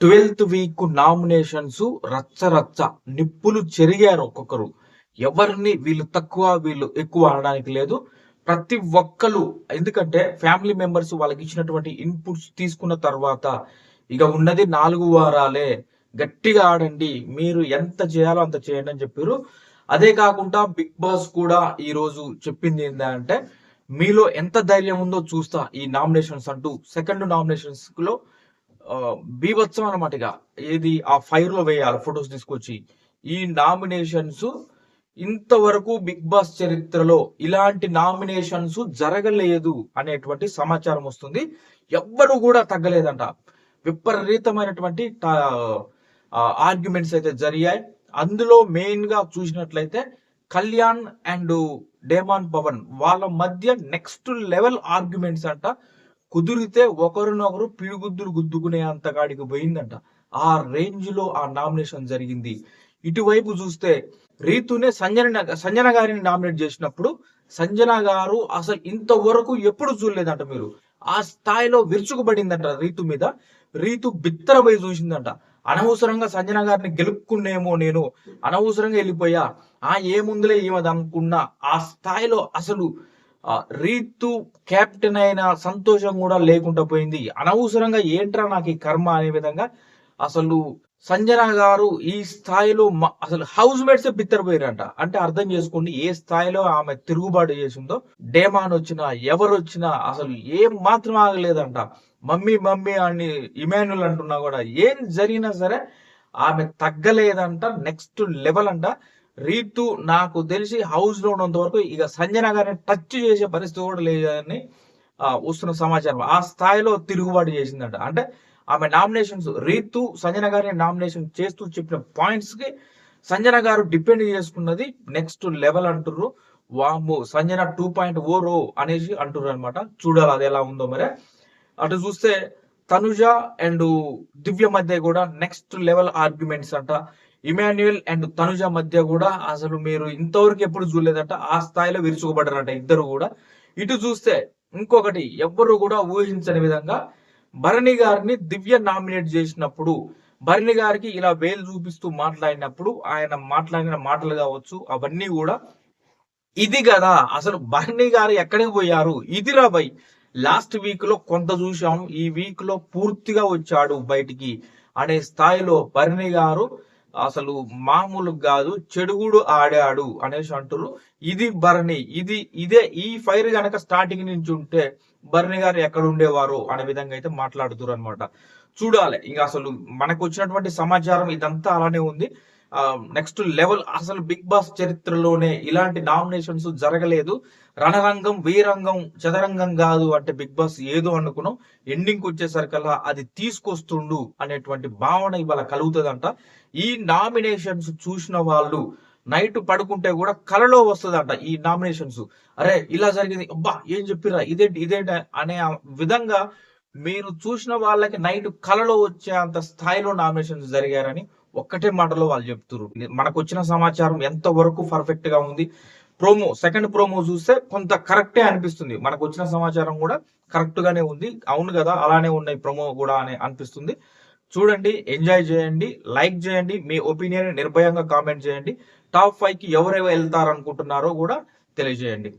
Twelfth week nominations రచ్చ రచ్చ నిప్పులు చెరిగారు ఒక్కొక్కరు. ఎవరిని వీళ్ళు తక్కువ వీళ్ళు ఎక్కువ అనడానికి లేదు. ప్రతి ఒక్కరు ఎందుకంటే ఫ్యామిలీ మెంబర్స్ వాళ్ళకి ఇచ్చినటువంటి ఇన్పుట్స్ తీసుకున్న తర్వాత ఇక ఉన్నది నాలుగు వారాలే. గట్టిగా ఆడండి మీరు ఎంత చేయాలో అంత చేయండి అని చెప్పారు. అదే కాకుండా బిగ్ బాస్ కూడా ఈ రోజు చెప్పింది ఏంటంటే మీలో ఎంత ధైర్యం ఉందో చూస్తా ఈ నామినేషన్స్ అంటూ సెకండ్ నామినేషన్స్లో బీభత్సం అనమాట ఇక. ఏది? ఆ ఫైర్లో వేయాలి ఫొటోస్ తీసుకొచ్చి. ఈ నామినేషన్స్ ఇంతవరకు బిగ్ బాస్ చరిత్రలో ఇలాంటి నామినేషన్స్ జరగలేదు అనేటువంటి సమాచారం వస్తుంది. ఎవ్వరు కూడా తగ్గలేదంట. విపరీతమైనటువంటి ఆర్గ్యుమెంట్స్ అయితే జరిగాయి. అందులో మెయిన్గా చూసినట్లయితే కళ్యాణ్ అండ్ డేమాన్ పవన్ వాళ్ళ మధ్య నెక్స్ట్ లెవెల్ ఆర్గ్యుమెంట్స్ అంట కుదిరితే ఒకరినొకరు పిడిగుద్దులు గుద్దుకునే అంతగాడికి పోయిందంట. ఆ రేంజ్లో ఆ నామినేషన్ జరిగింది. ఇటువైపు చూస్తే రీతునే సంజన సంజన గారిని నామినేట్ చేసినప్పుడు సంజన గారు అసలు ఇంతవరకు ఎప్పుడు చూడలేదంట మీరు. ఆ స్థాయిలో విరుచుకుపడిందంట రీతు మీద. రీతు బిత్తరపోయి చూసిందంట. అనవసరంగా సంజన గారిని గెలుపుకున్నేమో నేను అనవసరంగా వెళ్ళిపోయా. ఆ ఏముందులే ఏమది అనుకున్నా ఆ స్థాయిలో అసలు రీతు కెప్టెన్ అయిన సంతోషం కూడా లేకుండా పోయింది. అనవసరంగా ఏంట్రా నాకు ఈ కర్మ అనే విధంగా అసలు సంజన గారు ఈ స్థాయిలో అసలు హౌస్ మేట్స్ బిత్తరపోయారంట. అంటే అర్థం చేసుకోండి ఏ స్థాయిలో ఆమె తిరుగుబాటు చేసిందో డేమాన్ వచ్చినా ఎవరు వచ్చినా అసలు ఏం మాత్రం ఆగలేదంట. మమ్మీ మమ్మీ అని ఇమాన్యుల్ అంటున్నా కూడా ఏం జరిగినా సరే ఆమె తగ్గలేదంట నెక్స్ట్ లెవెల్ అంట. రీతు నాకు తెలిసి హౌస్లో ఉన్నంత వరకు ఇక సంజన గారిని టచ్ చేసే పరిస్థితి కూడా లేదని వస్తున్న సమాచారం. ఆ స్థాయిలో తిరుగుబాటు చేసిందంట. అంటే ఆమె నామినేషన్స్ రీతు సంజన గారిని నామినేషన్ చేస్తూ చెప్పిన పాయింట్స్కి సంజన గారు డిపెండ్ చేసుకున్నది నెక్స్ట్ లెవెల్ అంటుర్రు. వాము సంజన టూ పాయింట్ ఓ రో అనేసి అంటుర్రు అనమాట చూడాలి అది ఎలా ఉందో మరి. అటు చూస్తే తనుజ అండ్ దివ్య మధ్య కూడా నెక్స్ట్ లెవెల్ ఆర్గ్యుమెంట్స్ అంట. ఇమాన్యుయల్ అండ్ తనుజ మధ్య కూడా అసలు మీరు ఇంతవరకు ఎప్పుడు చూడలేదట. ఆ స్థాయిలో విరుచుకుపడ్డారంట ఇద్దరు కూడా. ఇటు చూస్తే ఇంకొకటి ఎవ్వరు కూడా ఊహించని విధంగా భరణి గారిని దివ్య నామినేట్ చేసినప్పుడు భరణి గారికి ఇలా వేలు చూపిస్తూ మాట్లాడినప్పుడు ఆయన మాట్లాడిన మాటలు కావచ్చు అవన్నీ కూడా ఇది కదా. అసలు భరణి గారు ఎక్కడికి పోయారు? ఇదిరా బై. లాస్ట్ వీక్లో కొంత చూసాం ఈ వీక్లో పూర్తిగా వచ్చాడు బయటికి అనే స్థాయిలో భరణి గారు అసలు మామూలు కాదు చెడుగుడు ఆడాడు అనేసి అంటారు ఇది భరణి ఇది ఇదే ఈ ఫైర్ గనక స్టార్టింగ్ నుంచి ఉంటే భరణి గారు ఎక్కడ ఉండేవారు అనే విధంగా అయితే మాట్లాడుతున్నారు అనమాట చూడాలి ఇంకా అసలు మనకు వచ్చినటువంటి సమాచారం ఇదంతా అలానే ఉంది. నెక్స్ట్ లెవెల్ అసలు బిగ్ బాస్ చరిత్రలోనే ఇలాంటి నామినేషన్స్ జరగలేదు. రణరంగం వీరంగం చదరంగం కాదు అంటే బిగ్ బాస్ ఏదో అనుకున్నాం. ఎండింగ్ వచ్చేసరికల్లా అది తీసుకొస్తుండు అనేటువంటి భావన ఇవాళ కలుగుతుందంట. ఈ నామినేషన్స్ చూసిన వాళ్ళు నైట్ పడుకుంటే కూడా కలలో వస్తుందంట ఈ నామినేషన్స్. అరే ఇలా జరిగింది. అబ్బా ఏం చెప్పిరా ఇదేంటి ఇదేంటి అనే విధంగా మీరు చూసిన వాళ్ళకి నైట్ కలలో వచ్చే అంత స్థాయిలో నామినేషన్స్ జరిగారని ఒక్కటే మాటలో వాళ్ళు చెప్తున్నారు మనకు వచ్చిన సమాచారం ఎంత వరకు పర్ఫెక్ట్గా ఉంది. ప్రోమో సెకండ్ ప్రోమో చూస్తే కొంత కరెక్టే అనిపిస్తుంది. మనకు వచ్చిన సమాచారం కూడా కరెక్ట్ గానే ఉంది. అవును కదా అలానే ఉన్నాయి ప్రోమో కూడా అని అనిపిస్తుంది. చూడండి ఎంజాయ్ చేయండి లైక్ చేయండి మీ ఒపీనియన్ నిర్భయంగా కామెంట్ చేయండి. టాప్ ఫైవ్కి ఎవరెవరు వెళ్తారనుకుంటున్నారో కూడా తెలియజేయండి.